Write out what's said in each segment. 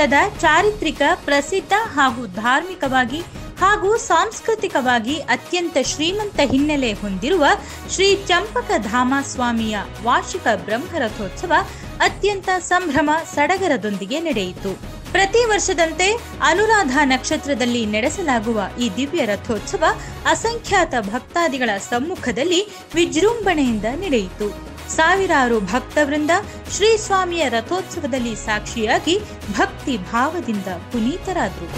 ಘಟ್ಟದ ಚಾರಿತ್ರಿಕ, ಪ್ರಸಿದ್ಧ ಹಾಗೂ ಧಾರ್ಮಿಕವಾಗಿ ಹಾಗೂ ಸಾಂಸ್ಕೃತಿಕವಾಗಿ ಅತ್ಯಂತ ಶ್ರೀಮಂತ ಹಿನ್ನೆಲೆ ಹೊಂದಿರುವ ಶ್ರೀ ಚಂಪಕಧಾಮ ಸ್ವಾಮಿಯ ವಾರ್ಷಿಕ ಬ್ರಹ್ಮರಥೋತ್ಸವ ಅತ್ಯಂತ ಸಂಭ್ರಮ, ಸಡಗರದೊಂದಿಗೆ ನಡೆಯಿತು. ಪ್ರತಿ ವರ್ಷದಂತೆ ಅನುರಾಧ ನಕ್ಷತ್ರದಲ್ಲಿ ನಡೆಸಲಾಗುವ ಈ ದಿವ್ಯ ರಥೋತ್ಸವ ಅಸಂಖ್ಯಾತ ಭಕ್ತಾದಿಗಳ ಸಮ್ಮುಖದಲ್ಲಿ ವಿಜೃಂಭಣೆಯಿಂದ ನಡೆಯಿತು. ಸಾವಿರಾರು ಭಕ್ತವೃಂದ ಶ್ರೀ ಸ್ವಾಮಿಯ ರಥೋತ್ಸವದಲ್ಲಿ ಸಾಕ್ಷಿಯಾಗಿ ಭಕ್ತಿ ಭಾವದಿಂದ ಪುನೀತರಾದರು.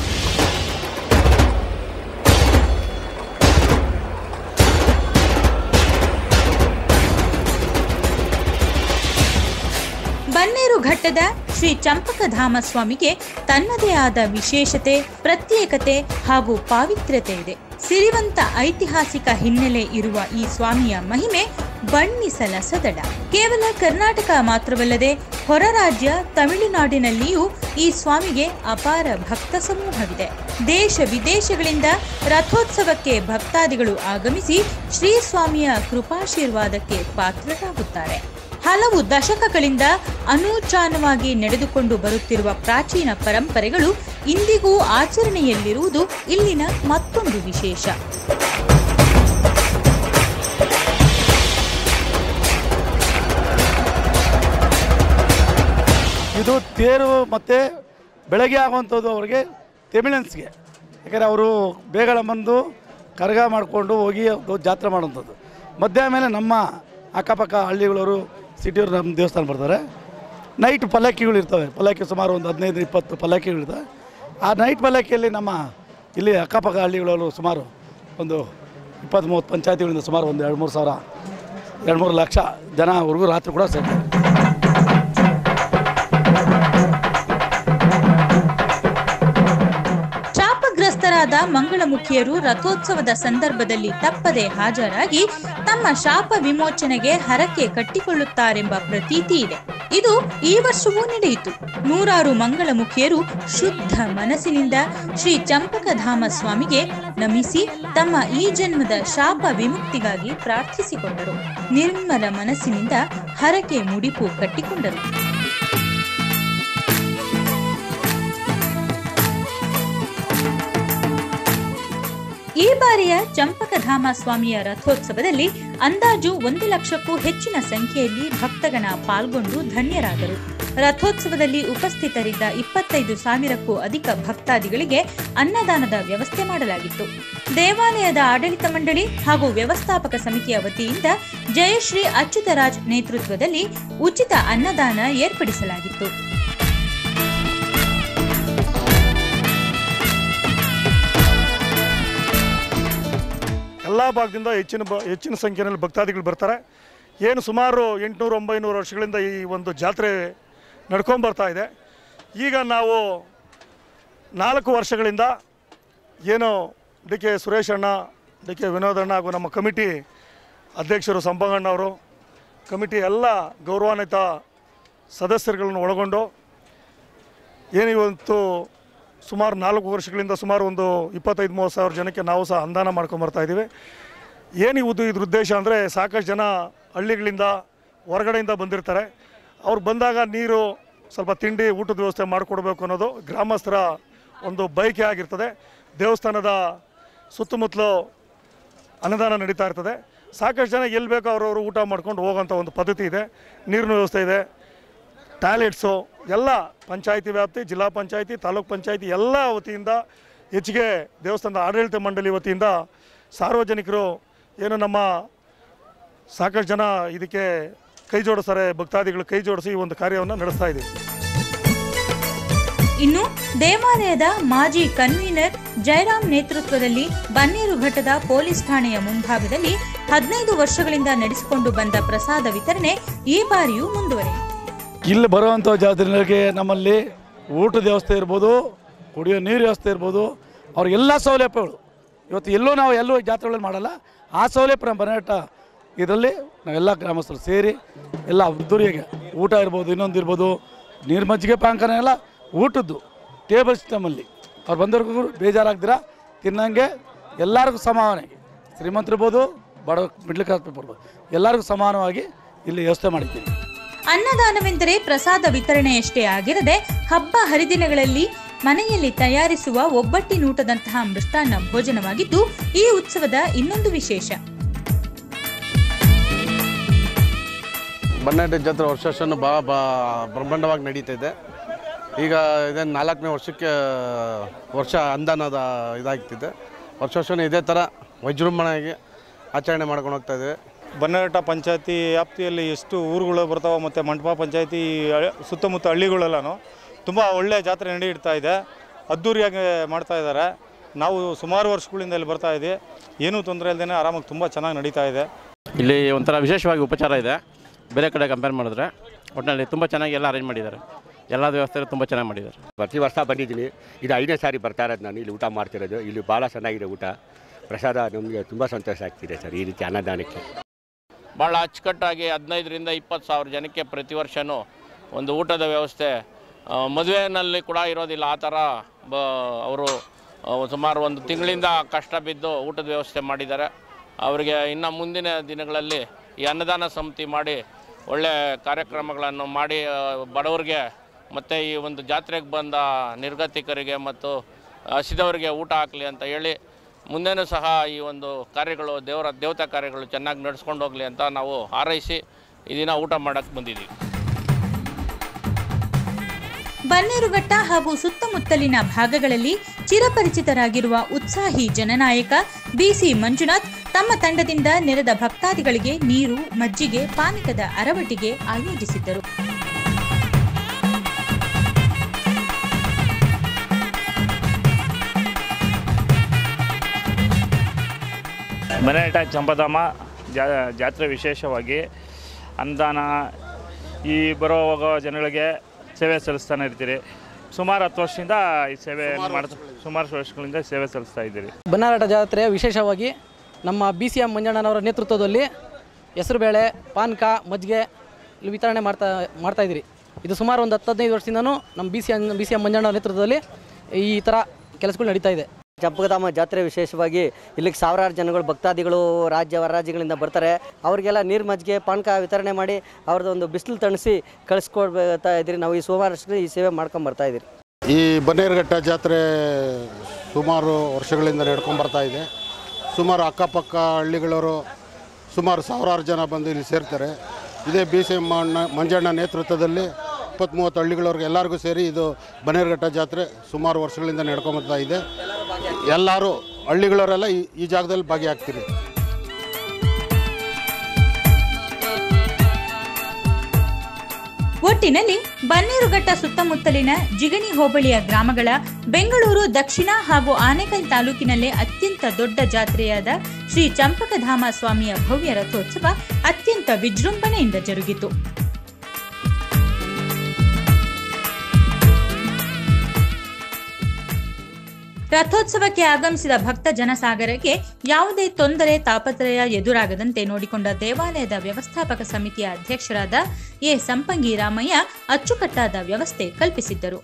ಘಟ್ಟದ ಶ್ರೀ ಚಂಪಕಧಾಮ ಸ್ವಾಮಿಗೆ ತನ್ನದೇ ಆದ ವಿಶೇಷತೆ, ಪ್ರತ್ಯೇಕತೆ ಹಾಗೂ ಪಾವಿತ್ರ್ಯತೆ ಇದೆ. ಸಿರಿವಂತ ಐತಿಹಾಸಿಕ ಹಿನ್ನೆಲೆ ಇರುವ ಈ ಸ್ವಾಮಿಯ ಮಹಿಮೆ ಬಣ್ಣಿಸಲಸದಡ ಕೇವಲ ಕರ್ನಾಟಕ ಮಾತ್ರವಲ್ಲದೆ ಹೊರ ರಾಜ್ಯ ತಮಿಳುನಾಡಿನಲ್ಲಿಯೂ ಈ ಸ್ವಾಮಿಗೆ ಅಪಾರ ಭಕ್ತ ಸಮೂಹವಿದೆ. ದೇಶ ವಿದೇಶಗಳಿಂದ ರಥೋತ್ಸವಕ್ಕೆ ಭಕ್ತಾದಿಗಳು ಆಗಮಿಸಿ ಶ್ರೀ ಸ್ವಾಮಿಯ ಕೃಪಾಶೀರ್ವಾದಕ್ಕೆ ಪಾತ್ರರಾಗುತ್ತಾರೆ. ಹಲವು ದಶಕಗಳಿಂದ ಅನೂಚಾನವಾಗಿ ನಡೆದುಕೊಂಡು ಬರುತ್ತಿರುವ ಪ್ರಾಚೀನ ಪರಂಪರೆಗಳು ಇಂದಿಗೂ ಆಚರಣೆಯಲ್ಲಿರುವುದು ಇಲ್ಲಿನ ಮತ್ತೊಂದು ವಿಶೇಷ. ಇದು ತೇರು ಮತ್ತು ಬೆಳಗ್ಗೆ ಆಗುವಂಥದ್ದು ಅವರಿಗೆ ತೆಮಿಳನ್ಸ್ಗೆ. ಯಾಕಂದರೆ ಅವರು ಬೇಗಳ ಬಂದು ಕರಗ ಮಾಡಿಕೊಂಡು ಹೋಗಿ ಜಾತ್ರೆ ಮಾಡುವಂಥದ್ದು. ಮಧ್ಯಾಹ್ನ ಮೇಲೆ ನಮ್ಮ ಅಕ್ಕಪಕ್ಕ ಹಳ್ಳಿಗಳವರು ಸಿಟಿಯವರು ನಮ್ಮ ದೇವಸ್ಥಾನ ಬರ್ತಾರೆ. ನೈಟ್ ಪಲ್ಲಕ್ಕಿಗಳು ಇರ್ತವೆ. ಪಲ್ಲಕ್ಕಿ ಸುಮಾರು ಒಂದು ಹದಿನೈದು, ಇಪ್ಪತ್ತು ಪಲ್ಲಕ್ಕಿಗಳಿರ್ತವೆ ಆ ನೈಟ್ ಪಲ್ಲಕ್ಕಿಯಲ್ಲಿ ನಮ್ಮ ಇಲ್ಲಿ ಅಕ್ಕಪಕ್ಕ ಹಳ್ಳಿಗಳಲ್ಲೂ ಸುಮಾರು ಒಂದು ಇಪ್ಪತ್ತು ಮೂವತ್ತು ಪಂಚಾಯತಿಗಳಿಂದ ಸುಮಾರು ಒಂದು ಎರಡು ಮೂರು ಸಾವಿರ, ಎರಡು ಮೂರು ಲಕ್ಷ ಜನವರೆಗೂ ರಾತ್ರಿ ಕೂಡ ಸೇರ್ತಾರೆ. ಚಾಪಗ್ರಸ್ತರಾದ ಮಂಗಳಮುಖಿಯರು ರಥೋತ್ಸವದ ಸಂದರ್ಭದಲ್ಲಿ ತಪ್ಪದೆ ಹಾಜರಾಗಿ ತಮ್ಮ ಶಾಪ ವಿಮೋಚನೆಗೆ ಹರಕೆ ಕಟ್ಟಿಕೊಳ್ಳುತ್ತಾರೆಂಬ ಪ್ರತೀತಿ ಇದೆ. ಇದು ಈ ವರ್ಷವೂ ನಡೆಯಿತು. ನೂರಾರು ಮಂಗಳಮುಖಿಯರು ಶುದ್ಧ ಮನಸ್ಸಿನಿಂದ ಶ್ರೀ ಚಂಪಕಧಾಮ ಸ್ವಾಮಿಗೆ ನಮಿಸಿ ತಮ್ಮ ಈ ಜನ್ಮದ ಶಾಪ ವಿಮುಕ್ತಿಗಾಗಿ ಪ್ರಾರ್ಥಿಸಿಕೊಂಡರು. ನಿರ್ಮಲ ಮನಸ್ಸಿನಿಂದ ಹರಕೆ ಮುಡಿಪು ಕಟ್ಟಿಕೊಂಡರು. ಈ ಬಾರಿಯ ಚಂಪಕಧಾಮ ಸ್ವಾಮಿಯ ರಥೋತ್ಸವದಲ್ಲಿ ಅಂದಾಜು ಒಂದು ಲಕ್ಷಕ್ಕೂ ಹೆಚ್ಚಿನ ಸಂಖ್ಯೆಯಲ್ಲಿ ಭಕ್ತಗಣ ಪಾಲ್ಗೊಂಡು ಧನ್ಯರಾದರು. ರಥೋತ್ಸವದಲ್ಲಿ ಉಪಸ್ಥಿತರಿದ್ದ ಇಪ್ಪತ್ತೈದು ಸಾವಿರಕ್ಕೂ ಅಧಿಕ ಭಕ್ತಾದಿಗಳಿಗೆ ಅನ್ನದಾನದ ವ್ಯವಸ್ಥೆ ಮಾಡಲಾಗಿತ್ತು. ದೇವಾಲಯದ ಆಡಳಿತ ಮಂಡಳಿ ಹಾಗೂ ವ್ಯವಸ್ಥಾಪಕ ಸಮಿತಿಯ ವತಿಯಿಂದ ಜಯಶ್ರೀ ಅಚ್ಯುತರಾಜ್ ನೇತೃತ್ವದಲ್ಲಿ ಉಚಿತ ಅನ್ನದಾನ ಏರ್ಪಡಿಸಲಾಗಿತ್ತು. ಎಲ್ಲ ಭಾಗದಿಂದ ಹೆಚ್ಚಿನ ಬ ಹೆಚ್ಚಿನ ಸಂಖ್ಯೆಯಲ್ಲಿ ಭಕ್ತಾದಿಗಳು ಬರ್ತಾರೆ. ಏನು ಸುಮಾರು ಎಂಟುನೂರು, ಒಂಬೈನೂರು ವರ್ಷಗಳಿಂದ ಈ ಒಂದು ಜಾತ್ರೆ ನಡ್ಕೊಂಬರ್ತಾ ಇದೆ. ಈಗ ನಾವು ನಾಲ್ಕು ವರ್ಷಗಳಿಂದ ಏನು ಡಿ ಕೆ ಸುರೇಶ್ ಅಣ್ಣ, ಡಿ ಕೆ ವಿನೋದಣ್ಣ ಹಾಗೂ ನಮ್ಮ ಕಮಿಟಿ ಅಧ್ಯಕ್ಷರು ಸಂಪಂಗಣ್ಣವರು ಕಮಿಟಿ ಎಲ್ಲ ಗೌರವಾನ್ವಿತ ಸದಸ್ಯರುಗಳನ್ನು ಒಳಗೊಂಡು ಏನು ಇವತ್ತು ಸುಮಾರು ನಾಲ್ಕು ವರ್ಷಗಳಿಂದ ಸುಮಾರು ಒಂದು ಇಪ್ಪತ್ತೈದು, ಮೂವತ್ತು ಸಾವಿರ ಜನಕ್ಕೆ ನಾವು ಸಹ ಅನುದಾನ ಮಾಡ್ಕೊಂಬರ್ತಾ ಇದ್ದೀವಿ. ಏನು ಉದ್ದು ಇದ್ರ ಉದ್ದೇಶ ಅಂದರೆ ಸಾಕಷ್ಟು ಜನ ಹಳ್ಳಿಗಳಿಂದ ಹೊರಗಡೆಯಿಂದ ಬಂದಿರ್ತಾರೆ. ಅವ್ರು ಬಂದಾಗ ನೀರು ಸ್ವಲ್ಪ ತಿಂಡಿ, ಊಟದ ವ್ಯವಸ್ಥೆ ಮಾಡಿಕೊಡ್ಬೇಕು ಅನ್ನೋದು ಗ್ರಾಮಸ್ಥರ ಒಂದು ಬಯಕೆ ಆಗಿರ್ತದೆ. ದೇವಸ್ಥಾನದ ಸುತ್ತಮುತ್ತಲು ಅನುದಾನ ನಡೀತಾ ಇರ್ತದೆ. ಸಾಕಷ್ಟು ಜನ ಎಲ್ಲಿ ಬೇಕೋ ಅವ್ರವರು ಊಟ ಮಾಡ್ಕೊಂಡು ಹೋಗೋಂಥ ಒಂದು ಪದ್ಧತಿ ಇದೆ. ನೀರಿನ ವ್ಯವಸ್ಥೆ ಇದೆ. ಟಾಯ್ಲೆಟ್ಸು, ಎಲ್ಲ ಪಂಚಾಯಿತಿ ವ್ಯಾಪ್ತಿ, ಜಿಲ್ಲಾ ಪಂಚಾಯಿತಿ, ತಾಲೂಕ್ ಪಂಚಾಯಿತಿ ಎಲ್ಲ ವತಿಯಿಂದ ಹೆಚ್ಚಿಗೆ ದೇವಸ್ಥಾನದ ಆಡಳಿತ ಮಂಡಳಿ ವತಿಯಿಂದ ಸಾರ್ವಜನಿಕರು ಏನು ನಮ್ಮ ಸಾಕಷ್ಟು ಜನ ಇದಕ್ಕೆ ಕೈ ಜೋಡಿಸ್ತಾರೆ, ಭಕ್ತಾದಿಗಳು ಕೈ ಜೋಡಿಸಿ ಈ ಒಂದು ಕಾರ್ಯವನ್ನು ನಡೆಸ್ತಾ ಇದ್ದೀವಿ. ಇನ್ನು ದೇವಾಲಯದ ಮಾಜಿ ಕನ್ವೀನರ್ ಜಯರಾಮ್ ನೇತೃತ್ವದಲ್ಲಿ ಬನ್ನೇರು ಘಟ್ಟದ ಪೊಲೀಸ್ ಠಾಣೆಯ ಮುಂಭಾಗದಲ್ಲಿ ಹದಿನೈದು ವರ್ಷಗಳಿಂದ ನಡೆಸಿಕೊಂಡು ಬಂದ ಪ್ರಸಾದ ವಿತರಣೆ ಈ ಬಾರಿಯೂ ಮುಂದುವರೆಯಿತು. ಇಲ್ಲಿ ಬರುವಂಥ ಜಾತ್ರೆಗಳಿಗೆ ನಮ್ಮಲ್ಲಿ ಊಟದ ವ್ಯವಸ್ಥೆ ಇರ್ಬೋದು, ಕುಡಿಯೋ ನೀರು ವ್ಯವಸ್ಥೆ ಇರ್ಬೋದು ಅವ್ರಿಗೆಲ್ಲ ಸೌಲಭ್ಯಗಳು. ಇವತ್ತು ಎಲ್ಲೂ ನಾವು ಎಲ್ಲೂ ಜಾತ್ರೆಗಳಲ್ಲಿ ಮಾಡಲ್ಲ. ಆ ಸೌಲಭ್ಯ ನಮ್ಮ ಇದರಲ್ಲಿ ನಾವೆಲ್ಲ ಗ್ರಾಮಸ್ಥರು ಸೇರಿ ಎಲ್ಲ ಅದ್ದೂರಿಗೆ ಊಟ ಇರ್ಬೋದು, ಇನ್ನೊಂದು ಇರ್ಬೋದು, ನೀರು ಮಜ್ಜಿಗೆ ಪಾಂಕನ ಎಲ್ಲ ಊಟದ್ದು ಟೇಬಲ್ ಸಿಸ್ಟಮಲ್ಲಿ ಅವ್ರು ಬಂದವ್ರಿಗೂ ಬೇಜಾರಾಗ್ದಿರ? ತಿನ್ನಂಗೆ ಎಲ್ಲರಿಗೂ ಸಮಾನವಾಗಿ. ಶ್ರೀಮಂತರಿರ್ಬೋದು, ಬಡ ಮಿಡ್ಲ್ ಕ್ಲಾಸ್ ಪೀಪಲ್ ಎಲ್ಲರಿಗೂ ಸಮಾನವಾಗಿ ಇಲ್ಲಿ ವ್ಯವಸ್ಥೆ ಮಾಡಿದ್ದೀವಿ. ಅನ್ನದಾನವೆಂದರೆ ಪ್ರಸಾದ ವಿತರಣೆಯಷ್ಟೇ ಆಗಿರದೆ ಹಬ್ಬ ಹರಿದಿನಗಳಲ್ಲಿ ಮನೆಯಲ್ಲಿ ತಯಾರಿಸುವ ಒಬ್ಬಟ್ಟಿನೂಟದಂತಹ ಮೃಷ್ಟಾನ್ನ ಭೋಜನವಾಗಿದ್ದು ಈ ಉತ್ಸವದ ಇನ್ನೊಂದು ವಿಶೇಷ. ಬನ್ನಡೆ ಜಾತ್ರೆ ವರ್ಷ ವರ್ಷನೂ ಬಾ ಬ್ರಹ್ಮಾಂಡವಾಗಿ ನಡೀತಾ ಇದೆ ಈಗ ಇದೇನು ನಾಲ್ಕನೇ ವರ್ಷಕ್ಕೆ ವರ್ಷ ಅಂದಾನದ ಇದಾಗ್ತಿದೆ. ವರ್ಷ ವರ್ಷವೂ ಇದೇ ಥರ ವಿಜೃಂಭಣೆಯಾಗಿ ಆಚರಣೆ ಮಾಡ್ಕೊಂಡು ಹೋಗ್ತಾ ಇದ್ದೇವೆ. ಬನ್ನಘಟ್ಟ ಪಂಚಾಯತಿ ವ್ಯಾಪ್ತಿಯಲ್ಲಿ ಎಷ್ಟು ಊರುಗಳು ಬರ್ತಾವೆ ಮತ್ತು ಮಂಟಪ ಪಂಚಾಯತಿ ಸುತ್ತಮುತ್ತ ಹಳ್ಳಿಗಳೆಲ್ಲನೂ ತುಂಬ ಒಳ್ಳೆಯ ಜಾತ್ರೆ ನಡೆಯಿಡ್ತಾ ಇದೆ. ಅದ್ದೂರಿಯಾಗಿ ಮಾಡ್ತಾ ಇದ್ದಾರೆ. ನಾವು ಸುಮಾರು ವರ್ಷಗಳಿಂದ ಇಲ್ಲಿ ಬರ್ತಾ ಇದ್ದೀವಿ. ಏನೂ ತೊಂದರೆ ಇಲ್ಲದೇ ಆರಾಮಾಗಿ ತುಂಬ ಚೆನ್ನಾಗಿ ನಡೀತಾ ಇದೆ. ಇಲ್ಲಿ ಒಂಥರ ವಿಶೇಷವಾಗಿ ಉಪಚಾರ ಇದೆ. ಬೇರೆ ಕಡೆ ಕಂಪೇರ್ ಮಾಡಿದ್ರೆ ಒಟ್ಟಿನಲ್ಲಿ ತುಂಬ ಚೆನ್ನಾಗಿ ಎಲ್ಲ ಅರೇಂಜ್ ಮಾಡಿದ್ದಾರೆ. ಎಲ್ಲ ವ್ಯವಸ್ಥೆ ತುಂಬ ಚೆನ್ನಾಗಿ ಮಾಡಿದ್ದಾರೆ. ಪ್ರತಿ ವರ್ಷ ಬಂದಿದ್ದೀನಿ. ಇದು ಐದನೇ ಸಾರಿ ಬರ್ತಾ ಇರೋದು ನಾನು. ಇಲ್ಲಿ ಊಟ ಮಾಡ್ತಿರೋದು. ಇಲ್ಲಿ ಭಾಳ ಚೆನ್ನಾಗಿದೆ ಊಟ. ಪ್ರಸಾದ ನಮಗೆ ತುಂಬ ಸಂತೋಷ ಆಗ್ತಿದೆ ಸರ್ ಈ ರೀತಿ ಅನ್ನದಾನಕ್ಕೆ. ಭಾಳ ಅಚ್ಚುಕಟ್ಟಾಗಿ ಹದಿನೈದರಿಂದ ಇಪ್ಪತ್ತು ಸಾವಿರ ಜನಕ್ಕೆ ಪ್ರತಿ ವರ್ಷವೂ ಒಂದು ಊಟದ ವ್ಯವಸ್ಥೆ. ಮದುವೆನಲ್ಲಿ ಕೂಡ ಇರೋದಿಲ್ಲ, ಆ ಥರ ಬ, ಅವರು ಸುಮಾರು ಒಂದು ತಿಂಗಳಿಂದ ಕಷ್ಟ ಬಿದ್ದು ಊಟದ ವ್ಯವಸ್ಥೆ ಮಾಡಿದ್ದಾರೆ. ಅವರಿಗೆ ಇನ್ನು ಮುಂದಿನ ದಿನಗಳಲ್ಲಿ ಈ ಅನ್ನದಾನ ಸಮಿತಿ ಮಾಡಿ ಒಳ್ಳೆಯ ಕಾರ್ಯಕ್ರಮಗಳನ್ನು ಮಾಡಿ ಬಡವರಿಗೆ ಮತ್ತು ಈ ಒಂದು ಜಾತ್ರೆಗೆ ಬಂದ ನಿರ್ಗತಿಕರಿಗೆ ಮತ್ತು ಹಸಿದವರಿಗೆ ಊಟ ಹಾಕಲಿ ಅಂತ ಹೇಳಿ ಮುಂದೆನೂ ಸಹ ಈ ಒಂದು ಕಾರ್ಯಗಳು ದೇವರ ದೇವತಾ ಕಾರ್ಯಗಳು ಚೆನ್ನಾಗಿ ನಡೆಸ್ಕೊಂಡು ಹೋಗಲಿ ಅಂತ ನಾವು ಹಾರೈಸಿ ಈ ದಿನ ಊಟ ಮಾಡಕ್ಕೆ ಬಂದಿದ್ದೀವಿ. ಬನ್ನೇರುಘಟ್ಟ ಹಾಗೂ ಸುತ್ತಮುತ್ತಲಿನ ಭಾಗಗಳಲ್ಲಿ ಚಿರಪರಿಚಿತರಾಗಿರುವ ಉತ್ಸಾಹಿ ಜನನಾಯಕ ಬಿಸಿ ಮಂಜುನಾಥ್ ತಮ್ಮ ತಂಡದಿಂದ ನೆರೆದ ಭಕ್ತಾದಿಗಳಿಗೆ ನೀರು, ಮಜ್ಜಿಗೆ, ಪಾನಕದ ಅರವಟಿಗೆ ಆಯೋಜಿಸಿದ್ದರು. ಮನೆಟ ಚಂಪಧಾಮ ಜಾ ಜಾತ್ರೆ ವಿಶೇಷವಾಗಿ ಅನುದಾನ ಈ ಬರೋ ಹೋಗೋ ಜನಗಳಿಗೆ ಸೇವೆ ಸಲ್ಲಿಸ್ತಾನೆ ಇರ್ತೀರಿ. ಸುಮಾರು ಹತ್ತು ವರ್ಷದಿಂದ ಈ ಸೇವೆ ಮಾಡ್ತಾ ಸುಮಾರು ವರ್ಷಗಳಿಂದ ಸೇವೆ ಸಲ್ಲಿಸ್ತಾ ಇದ್ದೀರಿ. ಬನ್ನಾರಾಟ ಜಾತ್ರೆ ವಿಶೇಷವಾಗಿ ನಮ್ಮ ಬಿ ಸಿ ಎಂ ಮಂಜಣ್ಣನವರ ನೇತೃತ್ವದಲ್ಲಿ ಹೆಸರುಬೇಳೆ ಪಾನಕ ಮಜ್ಜಿಗೆ ಇಲ್ಲಿ ವಿತರಣೆ ಮಾಡ್ತಾ ಮಾಡ್ತಾ ಇದ್ದೀರಿ. ಇದು ಸುಮಾರು ಒಂದು ಹತ್ತು ಹದಿನೈದು ವರ್ಷದಿಂದನೂ ನಮ್ಮ B C M B C M ಮಂಜಣ್ಣವರ ನೇತೃತ್ವದಲ್ಲಿ ಈ ಥರ ಕೆಲಸಗಳು ನಡೀತಾ ಇದೆ. ಚಂಪಕಧಾಮ ಜಾತ್ರೆ ವಿಶೇಷವಾಗಿ ಇಲ್ಲಿಗೆ ಸಾವಿರಾರು ಜನಗಳು, ಭಕ್ತಾದಿಗಳು, ರಾಜ್ಯ ಹೊರ ರಾಜ್ಯಗಳಿಂದ ಬರ್ತಾರೆ. ಅವರಿಗೆಲ್ಲ ನೀರು ಮಜ್ಜಿಗೆ, ಪಾನಕ ವಿತರಣೆ ಮಾಡಿ ಅವ್ರದ್ದು ಒಂದು ಬಿಸಿಲು ತಣಿಸಿ ಕಳಿಸ್ಕೊಡ್ತಾ ಇದ್ದೀರಿ. ನಾವು ಈ ಸೋಮವಾರ ಈ ಸೇವೆ ಮಾಡ್ಕೊಂಡು ಬರ್ತಾ ಇದ್ದೀರಿ. ಈ ಬನ್ನೇರುಘಟ್ಟ ಜಾತ್ರೆ ಸುಮಾರು ವರ್ಷಗಳಿಂದ ನಡ್ಕೊಂಡು ಇದೆ. ಸುಮಾರು ಅಕ್ಕಪಕ್ಕ ಹಳ್ಳಿಗಳವರು ಸುಮಾರು ಸಾವಿರಾರು ಜನ ಬಂದು ಇಲ್ಲಿ ಸೇರ್ತಾರೆ. ಇದೇ ಬಿ ಸಿ ಮಂಜಣ್ಣ ನೇತೃತ್ವದಲ್ಲಿ ಇಪ್ಪತ್ತು ಮೂವತ್ತು ಹಳ್ಳಿಗಳವ್ರಿಗೆ ಎಲ್ಲರಿಗೂ ಸೇರಿ ಇದು ಬನ್ನೇರುಘಟ್ಟ ಜಾತ್ರೆ ಸುಮಾರು ವರ್ಷಗಳಿಂದ ನಡ್ಕೊಂಬರ್ತಾ ಇದೆ. ಎಲ್ಲರೂ ಹಳ್ಳಿಗಳವರೆಲ್ಲ ಈ ಜಾಗದಲ್ಲಿ ಭಾಗಿಯಾಗ್ತೀರಿ. ಒಟ್ಟಿನಲ್ಲಿ ಬನ್ನೇರುಘಟ್ಟ ಸುತ್ತಮುತ್ತಲಿನ ಜಿಗಣಿ ಹೋಬಳಿಯ ಗ್ರಾಮಗಳ ಬೆಂಗಳೂರು, ದಕ್ಷಿಣ ಹಾಗೂ ಆನೇಕಲ್ ತಾಲೂಕಿನಲ್ಲೇ ಅತ್ಯಂತ ದೊಡ್ಡ ಜಾತ್ರೆಯಾದ ಶ್ರೀ ಚಂಪಕಧಾಮ ಸ್ವಾಮಿಯ ಭವ್ಯ ರಥೋತ್ಸವ ಅತ್ಯಂತ ವಿಜೃಂಭಣೆಯಿಂದ ಜರುಗಿತು. ರಥೋತ್ಸವಕ್ಕೆ ಆಗಮಿಸಿದ ಭಕ್ತ ಜನಸಾಗರಕ್ಕೆ ಯಾವುದೇ ತೊಂದರೆ ತಾಪತ್ರಯ ಎದುರಾಗದಂತೆ ನೋಡಿಕೊಂಡ ದೇವಾಲಯದ ವ್ಯವಸ್ಥಾಪಕ ಸಮಿತಿಯ ಅಧ್ಯಕ್ಷರಾದ ಎ ಸಂಪಂಗಿ ರಾಮಯ್ಯ ಅಚ್ಚುಕಟ್ಟಾದ ವ್ಯವಸ್ಥೆ ಕಲ್ಪಿಸಿದ್ದರು.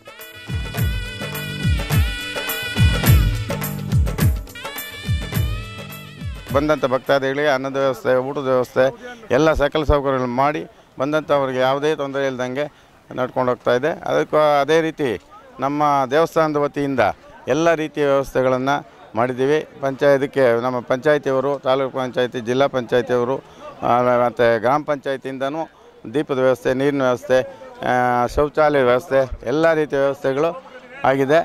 ಬಂದಂಥ ಭಕ್ತಾದಿಗಳಿಗೆ ಅನ್ನದ ವ್ಯವಸ್ಥೆ, ಊಟದ ವ್ಯವಸ್ಥೆ, ಎಲ್ಲ ಸಕಲ ಸೌಕರ್ಯಗಳನ್ನು ಮಾಡಿ ಬಂದಂಥವ್ರಿಗೆ ಯಾವುದೇ ತೊಂದರೆ ಇಲ್ಲದಂಗೆ ನಡ್ಕೊಂಡು ಹೋಗ್ತಾ ಇದೆ. ಅದಕ್ಕೂ ಅದೇ ರೀತಿ ನಮ್ಮ ದೇವಸ್ಥಾನದ ವತಿಯಿಂದ ಎಲ್ಲ ರೀತಿಯ ವ್ಯವಸ್ಥೆಗಳನ್ನು ಮಾಡಿದ್ದೀವಿ. ಪಂಚಾಯತಿಗೆ ನಮ್ಮ ಪಂಚಾಯತಿಯವರು, ತಾಲೂಕು ಪಂಚಾಯತಿ, ಜಿಲ್ಲಾ ಪಂಚಾಯತಿಯವರು ಮತ್ತು ಗ್ರಾಮ ಪಂಚಾಯತಿಯಿಂದನೂ ದೀಪದ ವ್ಯವಸ್ಥೆ, ನೀರಿನ ವ್ಯವಸ್ಥೆ ಶೌಚಾಲಯ ವ್ಯವಸ್ಥೆ, ಎಲ್ಲ ರೀತಿಯ ವ್ಯವಸ್ಥೆಗಳು ಆಗಿದೆ.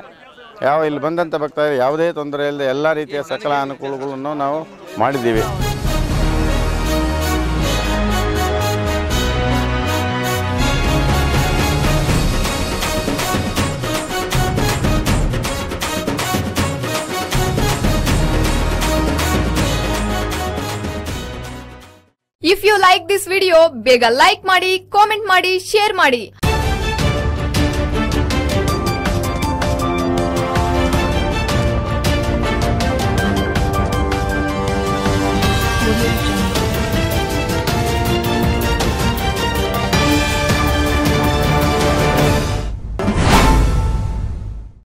ಯಾವ ಇಲ್ಲಿ ಬಂದಂಥ ಭಕ್ತರಿಗೆ ಯಾವುದೇ ತೊಂದರೆ ಇಲ್ಲದೆ ಎಲ್ಲ ರೀತಿಯ ಸಕಲ ಅನುಕೂಲಗಳನ್ನು ನಾವು ಮಾಡಿದ್ದೀವಿ. ಲೈಕ್ ದಿಸ್ ವಿಡಿಯೋ ಬೇಗ ಲೈಕ್ ಮಾಡಿ ಕಾಮೆಂಟ್ ಮಾಡಿ ಶೇರ್ ಮಾಡಿ